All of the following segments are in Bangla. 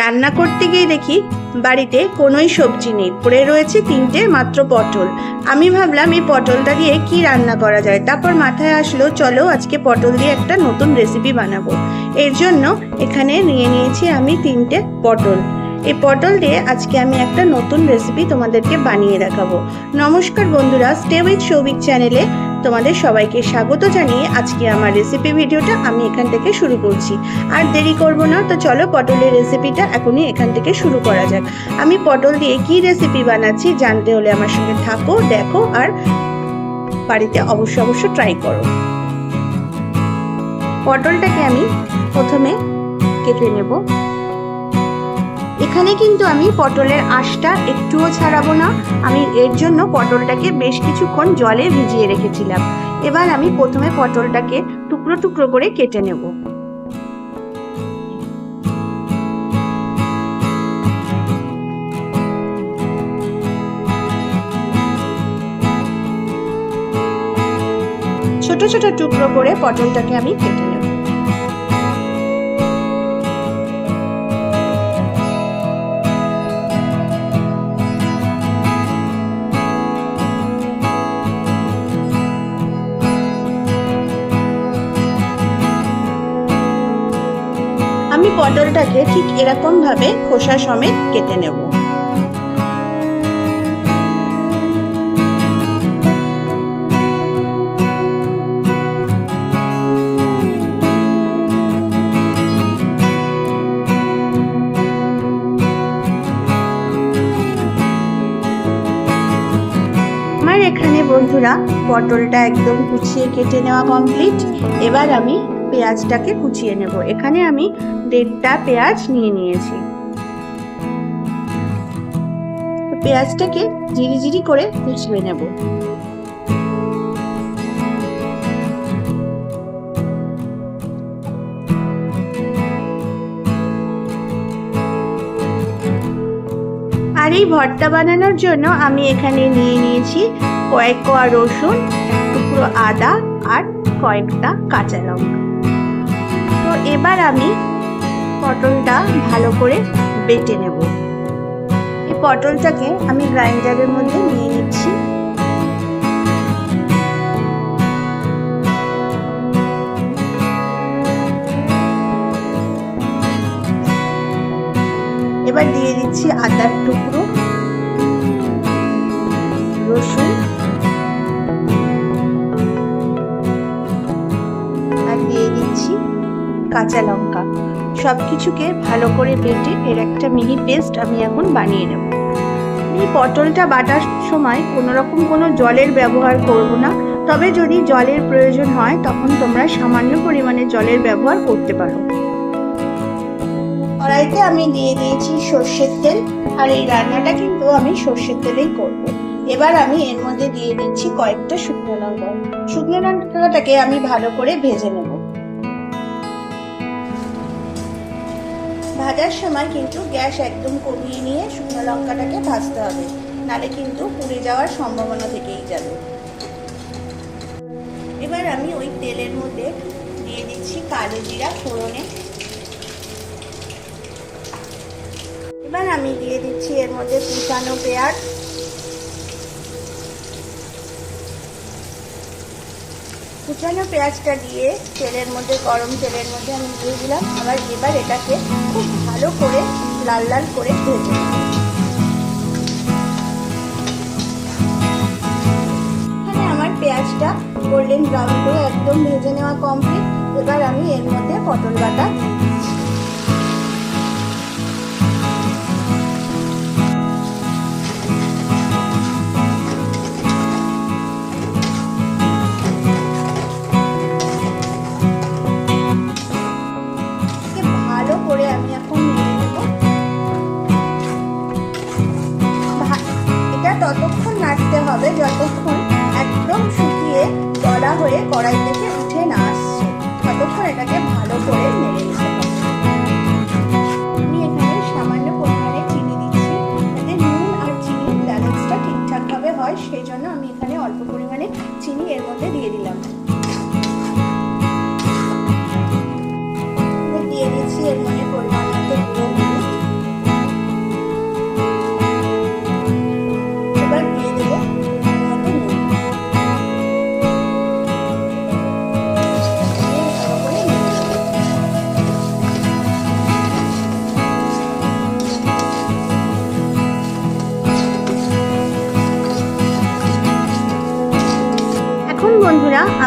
রান্না করতে গিয়ে দেখি বাড়িতে কোনোই সবজি নেই। পড়ে রয়েছে তিনটে, মাত্র পটল। আমি ভাবলাম, এই পটলটা দিয়ে কি রান্না করা যায়? তারপর মাথায় আসলো, চলো আজকে পটল দিয়ে একটা নতুন রেসিপি বানাবো। এর জন্য এখানে নিয়ে নিয়েছি আমি তিনটে পটল। এই পটল দিয়ে আজকে আমি একটা নতুন রেসিপি তোমাদেরকে বানিয়ে দেখাবো। নমস্কার বন্ধুরা স্টে উইথ সৌভিক চ্যানেলে তোমাদের সবাইকে স্বাগত জানিয়ে আজকে আমার রেসিপি ভিডিওটা আমি এখান থেকে শুরু করছি। আর দেরি করব না, তো চলো পটলের রেসিপিটা এখনই এখান থেকে শুরু করা যাক। আমি পটল দিয়ে কি রেসিপি বানাচ্ছি জানতে হলে আমার সঙ্গে থাকো, দেখো আর বাড়িতে অবশ্যই অবশ্য ট্রাই করো। পটলটাকে আমি প্রথমে কেটে নেব। এখানে কিন্তু আমি পটলের আঁশটা একটুও ছাড়াবো না। আমি এর জন্য পটলটাকে বেশ কিছুক্ষণ জলে ভিজিয়ে রেখেছিলাম। এবার আমি প্রথমে পটলটাকে টুকরো টুকরো করে কেটে নেব। ছোট ছোট টুকরো করে পটলটাকে আমি কেটে আমি পটলটাকে ঠিক এরকম ভাবে খোসা সমেত কেটে নেব। এখানে বন্ধুরা, পটলটা একদম কুচিয়ে কেটে নেওয়া কমপ্লিট এবার আমি পেঁয়াজটাকে কুচিয়ে নেব। এখানে আমি দেড়টা পেঁয়াজ নিয়ে নিয়েছি। পেঁয়াজটাকে জিরি করে কুচিয়ে নেব। আর এই ভর্তা বানানোর জন্য আমি এখানে নিয়ে নিয়েছি কয়েক কোয়া রসুন টুকরো আদা আর কয়েকটা কাঁচা লঙ্কা। এবার আমি পটলটা ভালো করে বেটে নেব। এই পটলটাকে আমি গ্রাইন্ডারের মধ্যে নিয়ে নিচ্ছি। এবার দিয়ে দিচ্ছি আদার টুকরো, রসুন কাঁচা লঙ্কা। সব কিছুকে ভালো করে বেটে এর একটা মিনি পেস্ট আমি এখন বানিয়ে নেব। এই পটলটা বাটার সময় কোনো রকম কোনো জলের ব্যবহার করব না। তবে যদি জলের প্রয়োজন হয়, তখন তোমরা সামান্য পরিমাণে জলের ব্যবহার করতে পারো। কড়াইতে আমি দিয়ে দিয়েছি সর্ষের তেল, আর এই রান্নাটা কিন্তু আমি সর্ষের তেলেই করব। এবার আমি এর মধ্যে দিয়ে দিচ্ছি কয়েকটা শুকনো লঙ্কা। শুকনো লঙ্কাটাকে আমি ভালো করে ভেজে নেব। ভাজার সময় কিন্তু গ্যাস একদম কমিয়ে নিয়ে শুকনো লঙ্কাটাকে ভাজতে হবে। নালে কিন্তু পুড়ে যাওয়ার সম্ভাবনা থেকেই যাবে। এবার আমি ওই তেলের মধ্যে দিয়ে দিচ্ছি কালো জিরা ফোড়নে। এবার আমি দিয়ে দিচ্ছি এর মধ্যে কুচানো পেঁয়াজ। কুচানো পেঁয়াজটা দিয়ে তেলের মধ্যে, গরম তেলের মধ্যে আমি দিয়ে দিলাম। আবার এবার এটাকে খুব ভালো করে লাল লাল করে ভেজে এখানে আমার পেঁয়াজটা গোল্ডেন ব্রাউন করে একদম ভেজে নেওয়া কমপ্লিট এবার আমি এর মধ্যে পটল বাটা কড়াই থেকে উঠে না আসছে। ততক্ষণ এটাকে ভালো করে নেড়ে নিতে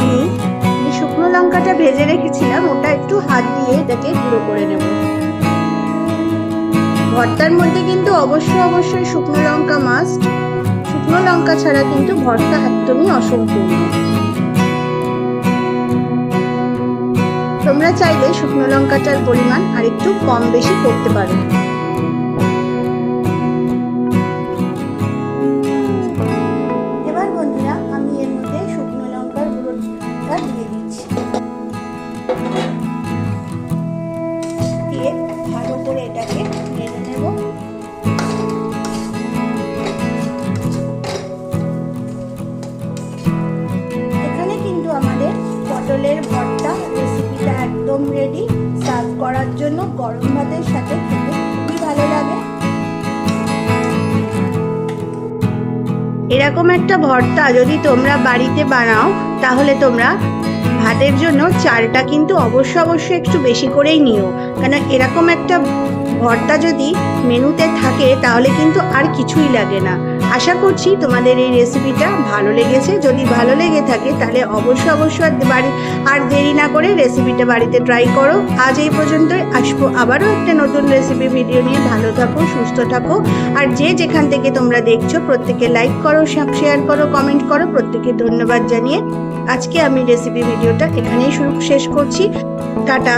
আমি। যে শুকনো লঙ্কাটা ভেজে রেখেছিলাম, ওটা একটু হাত দিয়ে এটাকে গুঁড়ো করে নেব। ভর্তার মধ্যে কিন্তু অবশ্যই অবশ্যই শুকনো লঙ্কা মাস্ট শুকনো লঙ্কা ছাড়া কিন্তু ভর্তা একদমই অসম্পূর্ণ। তোমরা চাইলে শুকনো লঙ্কাটার পরিমাণ আর একটু কম বেশি করতে পারো। গুঁড়োটা দিয়ে দিচ্ছি। এখানে কিন্তু আমাদের পটলের ভর্তা রেসিপিটা একদম রেডি সার্ভ করার জন্য গরম ভাতের সাথে এরকম একটা ভর্তা যদি তোমরা বাড়িতে বানাও, তাহলে তোমরা ভাতের জন্য চালটা কিন্তু অবশ্য অবশ্যই একটু বেশি করেই নিও। কেন এরকম একটা ভর্তা যদি মেনুতে থাকে তাহলে কিন্তু আর কিছুই লাগে না। আশা করছি তোমাদের এই রেসিপিটা ভালো লেগেছে। যদি ভালো লেগে থাকে তাহলে অবশ্যই অবশ্যই বাড়ি, আর দেরি না করে রেসিপিটা বাড়িতে ট্রাই করো। আজ এই পর্যন্তই। আসব আবারও একটা নতুন রেসিপি ভিডিও নিয়ে। ভালো থাকো, সুস্থ থাকো। আর যে যেখান থেকে তোমরা দেখছ প্রত্যেকে লাইক করো শেয়ার করো কমেন্ট করো। প্রত্যেকে ধন্যবাদ জানিয়ে আজকে আমি রেসিপি ভিডিওটা এখানেই শুরু শেষ করছি। টাটা।